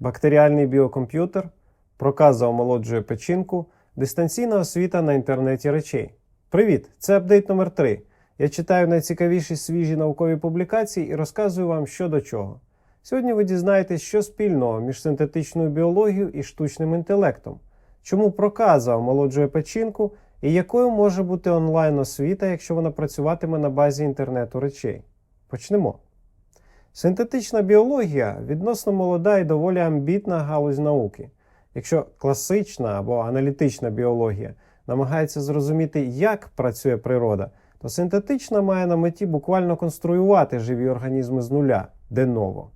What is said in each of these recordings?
бактеріальний біокомп'ютер, проказа омолоджує печінку, дистанційна освіта на інтернеті речей. Привіт! Це апдейт номер 3 Я читаю найцікавіші свіжі наукові публікації і розказую вам що до чого. Сьогодні ви дізнаєтесь, що спільного між синтетичною біологією і штучним інтелектом, чому проказа омолоджує печінку і якою може бути онлайн освіта, якщо вона працюватиме на базі інтернету речей. Почнемо. Синтетична біологія відносно молода і доволі амбітна галузь науки. Якщо класична або аналітична біологія намагається зрозуміти, як працює природа, то синтетична має на меті буквально конструювати живі організми з нуля, де ново.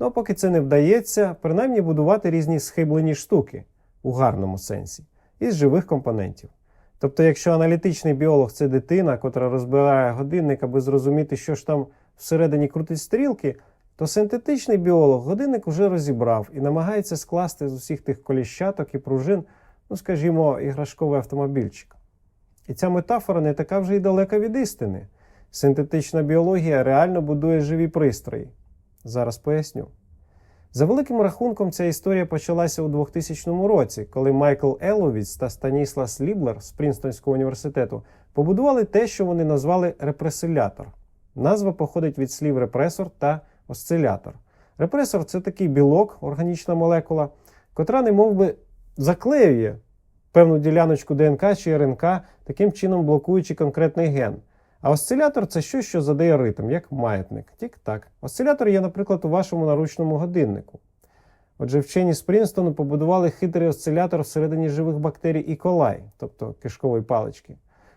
Ну а поки це не вдається, принаймні будувати різні схиблені штуки у гарному сенсі із живих компонентів. Тобто, якщо аналітичний біолог це дитина, котра розбирає годинник, аби зрозуміти, що ж там всередині крутить стрілки, то синтетичний біолог годинник уже розібрав і намагається скласти з усіх тих коліщаток і пружин, ну скажімо, іграшковий автомобільчик. І ця метафора не така вже й далека від істини. Синтетична біологія реально будує живі пристрої. Зараз поясню. За великим рахунком, ця історія почалася у 2000 році, коли Майкл Еловіц та Станіслас Ліблер з Прінстонського університету побудували те, що вони назвали репресилятор. Назва походить від слів репресор та осцилятор. Репресор це такий білок, органічна молекула, котра не би заклеює певну діляночку ДНК чи РНК, таким чином блокуючи конкретний ген. А осцилятор це щось, що задає ритм, як маятник. Тік-так. Осцилятор є, наприклад, у вашому наручному годиннику. Отже, вчені з Прінстону побудували хитрий осцилятор всередині живих бактерій і колай, тобто кишкової палички.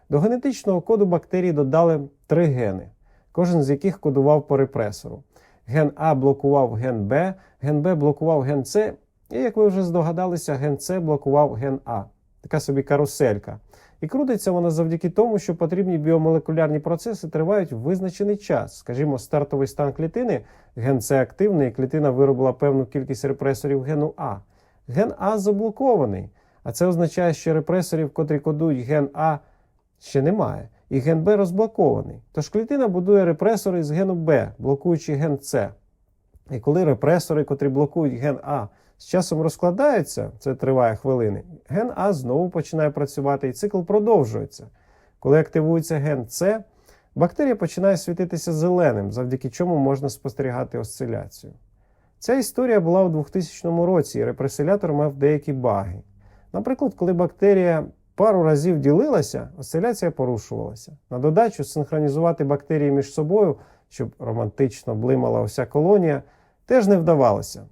До генетичного коду бактерій додали три гени, кожен з яких кодував по репресору. Ген А блокував ген Б, ген Б блокував ген С, і, як ви вже здогадалися, ген С блокував ген А. Така собі каруселька. І крутиться вона завдяки тому, що потрібні біомолекулярні процеси тривають визначений час. Скажімо, стартовий стан клітини, ген С активний, і клітина виробила певну кількість репресорів гену А. Ген А заблокований. А це означає, що репресорів, котрі кодують ген А, ще немає. І ген Б розблокований. Тож клітина будує репресори з гену Б, блокуючи ген С. І коли репресори, котрі блокують ген А, з часом розкладаються, це триває хвилини, ген А знову починає працювати і цикл продовжується. Коли активується ген С, бактерія починає світитися зеленим, завдяки чому можна спостерігати осциляцію. Ця історія була у 2000 році, і репресилятор мав деякі баги. Наприклад, коли бактерія пару разів ділилася, осциляція порушувалася. На додачу синхронізувати бактерії між собою, щоб романтично блимала вся колонія, теж не вдавалося.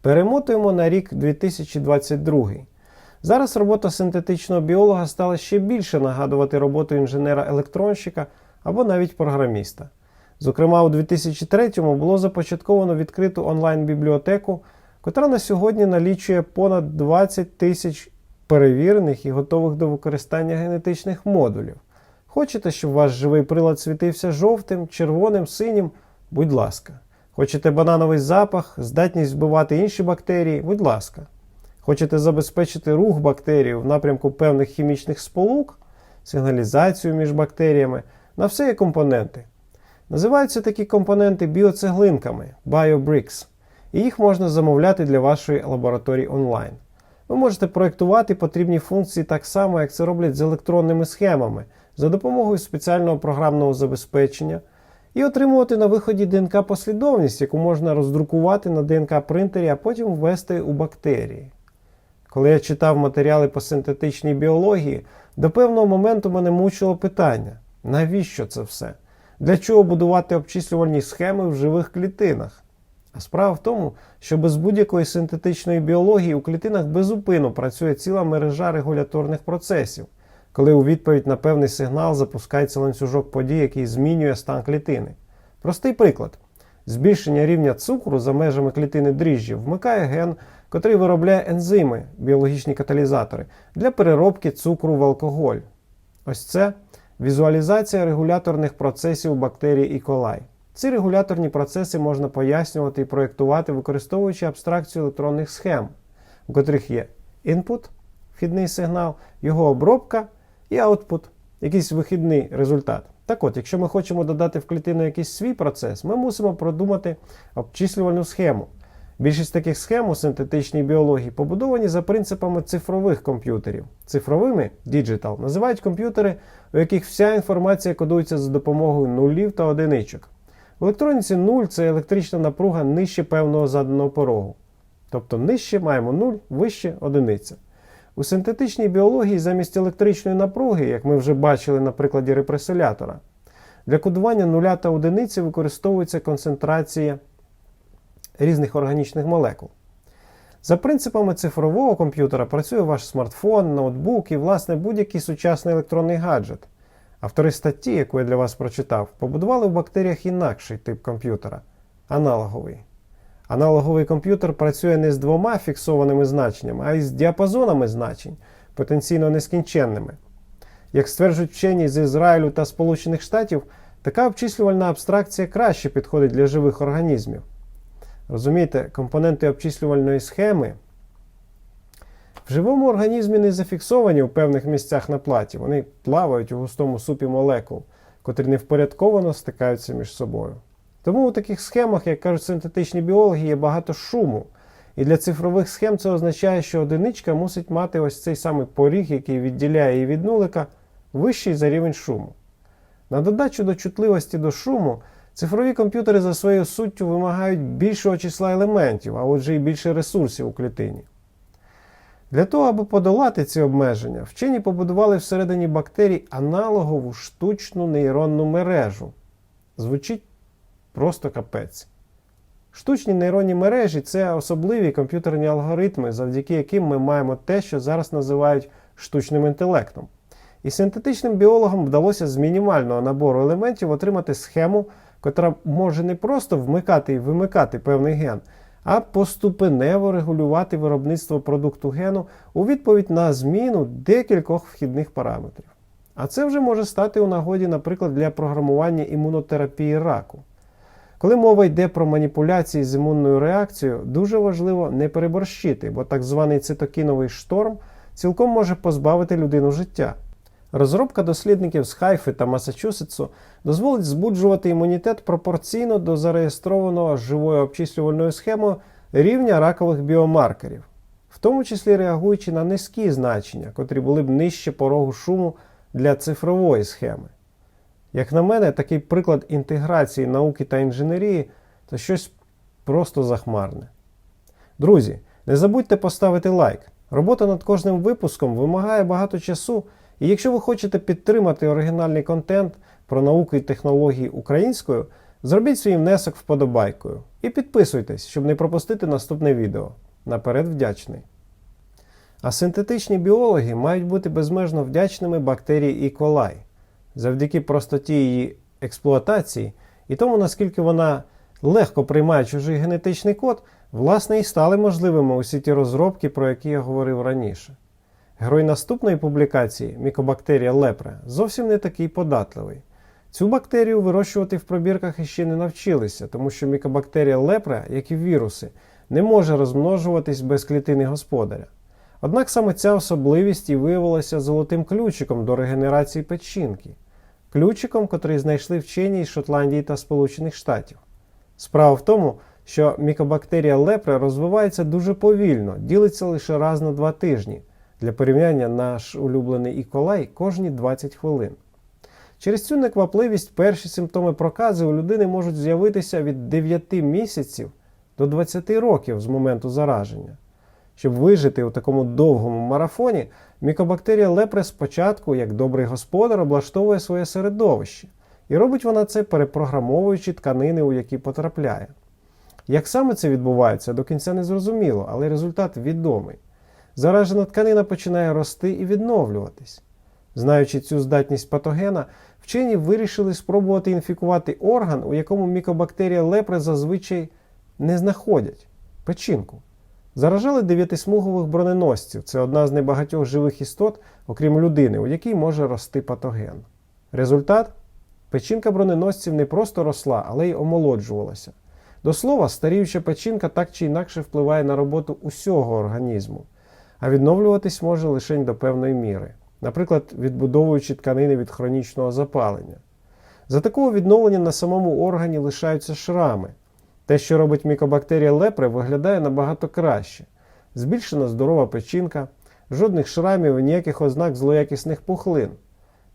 Перемотуємо на рік 2022. Зараз робота синтетичного біолога стала ще більше нагадувати роботу інженера-електронщика або навіть програміста. Зокрема, у 2003-му було започатковано відкриту онлайн-бібліотеку, котра на сьогодні налічує понад 20 тисяч перевірених і готових до використання генетичних модулів. Хочете, щоб ваш живий прилад світився жовтим, червоним, синім? Будь ласка. Хочете банановий запах, здатність вбивати інші бактерії? Будь ласка. Хочете забезпечити рух бактерій в напрямку певних хімічних сполук, сигналізацію між бактеріями? На все є компоненти. Називаються такі компоненти біоцеглинками BioBricks, і їх можна замовляти для вашої лабораторії онлайн. Ви можете проєктувати потрібні функції так само, як це роблять з електронними схемами, за допомогою спеціального програмного забезпечення і отримувати на виході ДНК послідовність, яку можна роздрукувати на ДНК принтері, а потім ввести у бактерії. Коли я читав матеріали по синтетичній біології, до певного моменту мене мучило питання: навіщо це все? Для чого будувати обчислювальні схеми в живих клітинах? Справа в тому, що без будь-якої синтетичної біології у клітинах безупину працює ціла мережа регуляторних процесів, коли у відповідь на певний сигнал запускається ланцюжок подій, який змінює стан клітини. Простий приклад: збільшення рівня цукру за межами клітини дріжджів вмикає ген, котрий виробляє ензими, біологічні каталізатори, для переробки цукру в алкоголь. Ось це візуалізація регуляторних процесів бактерій і колай. Ці регуляторні процеси можна пояснювати і проєктувати, використовуючи абстракцію електронних схем, у котрих є input, вхідний сигнал, його обробка і output, якийсь вихідний результат. Так от, якщо ми хочемо додати в клітину якийсь свій процес, ми мусимо продумати обчислювальну схему, Більшість таких схем у синтетичній біології побудовані за принципами цифрових комп'ютерів. Цифровими digital називають комп'ютери, у яких вся інформація кодується за допомогою нулів та одиничок. В електроніці 0 це електрична напруга нижче певного заданого порогу. Тобто нижче маємо 0, вище одиниця. У синтетичній біології замість електричної напруги, як ми вже бачили на прикладі репреселятора, для кодування нуля та одиниці використовується концентрація різних органічних молекул. За принципами цифрового комп'ютера працює ваш смартфон, ноутбук і, власне, будь-який сучасний електронний гаджет. Автори статті, яку я для вас прочитав, побудували в бактеріях інакший тип комп'ютера аналоговий. Аналоговий комп'ютер працює не з двома фіксованими значеннями, а й з діапазонами значень, потенційно нескінченними. Як стверджують вчені з Ізраїлю та Сполучених Штатів, така обчислювальна абстракція краще підходить для живих організмів. Розумієте, компоненти обчислювальної схеми в живому організмі не зафіксовані у певних місцях на платі. Вони плавають у густому супі молекул, котрі невпорядковано стикаються між собою. Тому у таких схемах, як кажуть синтетичні біологи, є багато шуму. І для цифрових схем це означає, що одиничка мусить мати ось цей самий поріг, який відділяє її від нулика, вищий за рівень шуму. На додачу до чутливості до шуму, цифрові комп'ютери за своєю суттю вимагають більшого числа елементів, а отже і більше ресурсів у клітині. Для того, аби подолати ці обмеження, вчені побудували всередині бактерій аналогову штучну нейронну мережу. Звучить просто капець. Штучні нейронні мережі це особливі комп'ютерні алгоритми, завдяки яким ми маємо те, що зараз називають штучним інтелектом. І синтетичним біологам вдалося з мінімального набору елементів отримати схему, котра може не просто вмикати і вимикати певний ген, а поступенево регулювати виробництво продукту гену у відповідь на зміну декількох вхідних параметрів. А це вже може стати у нагоді, наприклад, для програмування імунотерапії раку. Коли мова йде про маніпуляції з імунною реакцією, дуже важливо не переборщити, бо так званий цитокіновий шторм цілком може позбавити людину життя. Розробка дослідників з Хайфи та Масачусетсу дозволить збуджувати імунітет пропорційно до зареєстрованого живою обчислювальною схемою рівня ракових біомаркерів, в тому числі реагуючи на низькі значення, котрі були б нижче порогу шуму для цифрової схеми. Як на мене, такий приклад інтеграції науки та інженерії це щось просто захмарне. Друзі, не забудьте поставити лайк. Робота над кожним випуском вимагає багато часу, і якщо ви хочете підтримати оригінальний контент про науку і технології українською, зробіть свій внесок вподобайкою і підписуйтесь, щоб не пропустити наступне відео. Наперед вдячний. А синтетичні біологи мають бути безмежно вдячними бактерії E. coli завдяки простоті її експлуатації і тому, наскільки вона легко приймає чужий генетичний код, власне і стали можливими усі ті розробки, про які я говорив раніше. Герой наступної публікації, мікобактерія лепре, зовсім не такий податливий. Цю бактерію вирощувати в пробірках іще не навчилися, тому що мікобактерія лепре, як і віруси, не може розмножуватись без клітини господаря. Однак саме ця особливість і виявилася золотим ключиком до регенерації печінки, ключиком, котрий знайшли вчені із Шотландії та Сполучених Штатів. Справа в тому, що мікобактерія лепре розвивається дуже повільно, ділиться лише раз на два тижні. Для порівняння наш улюблений іколай кожні 20 хвилин. Через цю неквапливість перші симптоми прокази у людини можуть з'явитися від 9 місяців до 20 років з моменту зараження. Щоб вижити у такому довгому марафоні, мікобактерія лепре спочатку, як добрий господар, облаштовує своє середовище, і робить вона це перепрограмовуючи тканини, у які потрапляє. Як саме це відбувається, до кінця не зрозуміло, але результат відомий. Заражена тканина починає рости і відновлюватись. Знаючи цю здатність патогена, вчені вирішили спробувати інфікувати орган, у якому мікобактерія лепре зазвичай не знаходять печінку. Заражали дев'ятисмугових броненосців це одна з небагатьох живих істот, окрім людини, у якій може рости патоген. Результат печінка броненосців не просто росла, але й омолоджувалася. До слова, старіюча печінка так чи інакше впливає на роботу усього організму, а відновлюватись може лише до певної міри, наприклад, відбудовуючи тканини від хронічного запалення. За такого відновлення на самому органі лишаються шрами. Те, що робить мікобактерія лепре, виглядає набагато краще. Збільшена здорова печінка, жодних шрамів і ніяких ознак злоякісних пухлин.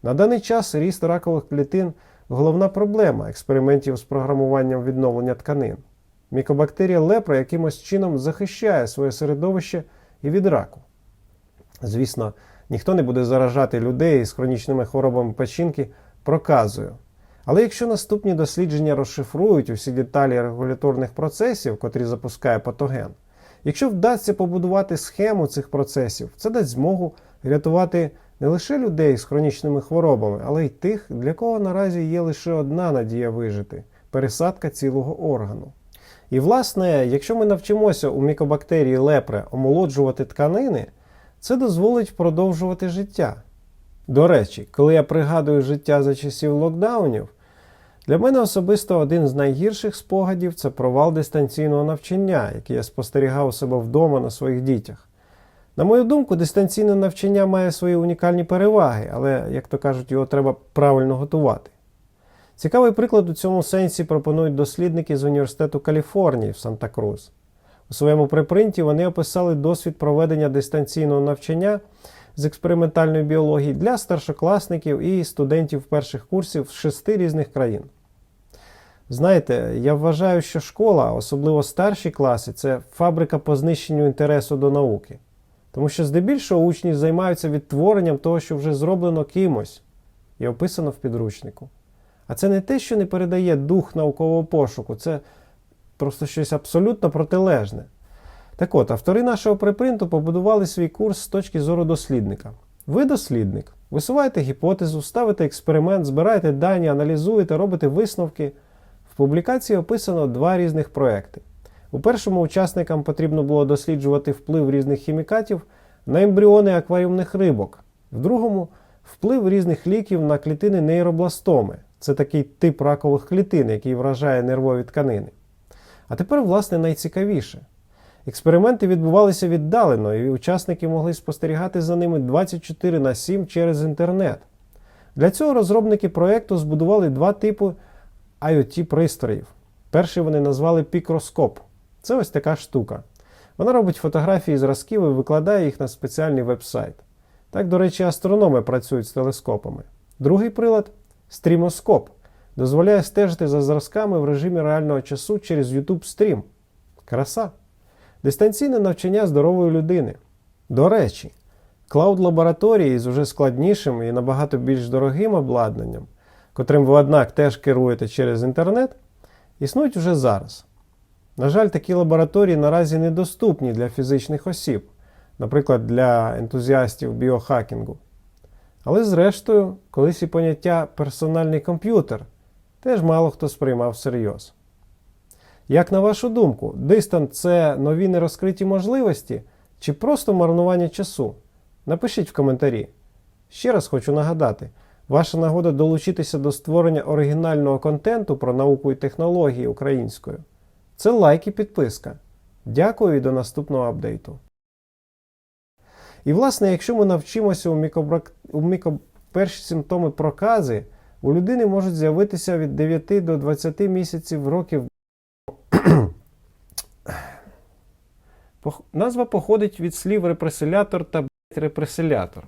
На даний час ріст ракових клітин головна проблема експериментів з програмуванням відновлення тканин. Мікобактерія лепра якимось чином захищає своє середовище і від раку. Звісно, ніхто не буде заражати людей з хронічними хворобами печінки проказою. Але якщо наступні дослідження розшифрують усі деталі регуляторних процесів, котрі запускає патоген, якщо вдасться побудувати схему цих процесів, це дасть змогу рятувати не лише людей з хронічними хворобами, але й тих, для кого наразі є лише одна надія вижити пересадка цілого органу. І, власне, якщо ми навчимося у мікобактерії лепре омолоджувати тканини, це дозволить продовжувати життя. До речі, коли я пригадую життя за часів локдаунів, для мене особисто один з найгірших спогадів це провал дистанційного навчання, який я спостерігав у себе вдома на своїх дітях. На мою думку, дистанційне навчання має свої унікальні переваги, але, як то кажуть, його треба правильно готувати. Цікавий приклад у цьому сенсі пропонують дослідники з Університету Каліфорнії в Санта-Крус. У своєму припринті вони описали досвід проведення дистанційного навчання з експериментальної біології для старшокласників і студентів перших курсів з шести різних країн. Знаєте, я вважаю, що школа, особливо старші класи, це фабрика по знищенню інтересу до науки. Тому що здебільшого учні займаються відтворенням того, що вже зроблено кимось і описано в підручнику. А це не те, що не передає дух наукового пошуку, це просто щось абсолютно протилежне. Так от, автори нашого припринту побудували свій курс з точки зору дослідника. Ви дослідник, висуваєте гіпотезу, ставите експеримент, збираєте дані, аналізуєте, робите висновки. В публікації описано два різних проекти. У першому учасникам потрібно було досліджувати вплив різних хімікатів на ембріони акваріумних рибок, в другому вплив різних ліків на клітини нейробластоми. Це такий тип ракових клітин, який вражає нервові тканини. А тепер, власне, найцікавіше. Експерименти відбувалися віддалено, і учасники могли спостерігати за ними 24 на 7 через інтернет. Для цього розробники проєкту збудували два типи IoT-пристроїв. Перший вони назвали пікроскоп. Це ось така штука. Вона робить фотографії зразків і викладає їх на спеціальний веб-сайт. Так, до речі, астрономи працюють з телескопами. Другий прилад стрімоскоп. Дозволяє стежити за зразками в режимі реального часу через YouTube стрім. Краса. Дистанційне навчання здорової людини. До речі, клауд-лабораторії з уже складнішим і набагато більш дорогим обладнанням, котрим ви, однак, теж керуєте через інтернет, існують уже зараз. На жаль, такі лабораторії наразі недоступні для фізичних осіб, наприклад, для ентузіастів біохакінгу. Але, зрештою, колись і поняття персональний комп'ютер теж мало хто сприймав всерйоз. Як на вашу думку, дистант це нові нерозкриті можливості чи просто марнування часу? Напишіть в коментарі. Ще раз хочу нагадати, ваша нагода долучитися до створення оригінального контенту про науку і технології українською. Це лайк і підписка. Дякую і до наступного апдейту. І, власне, якщо ми навчимося у, мікобрак... у мікоб... перші симптоми прокази, у людини можуть з'явитися від 9 до 20 місяців років. Назва походить від слів репреселятор та репреселятор.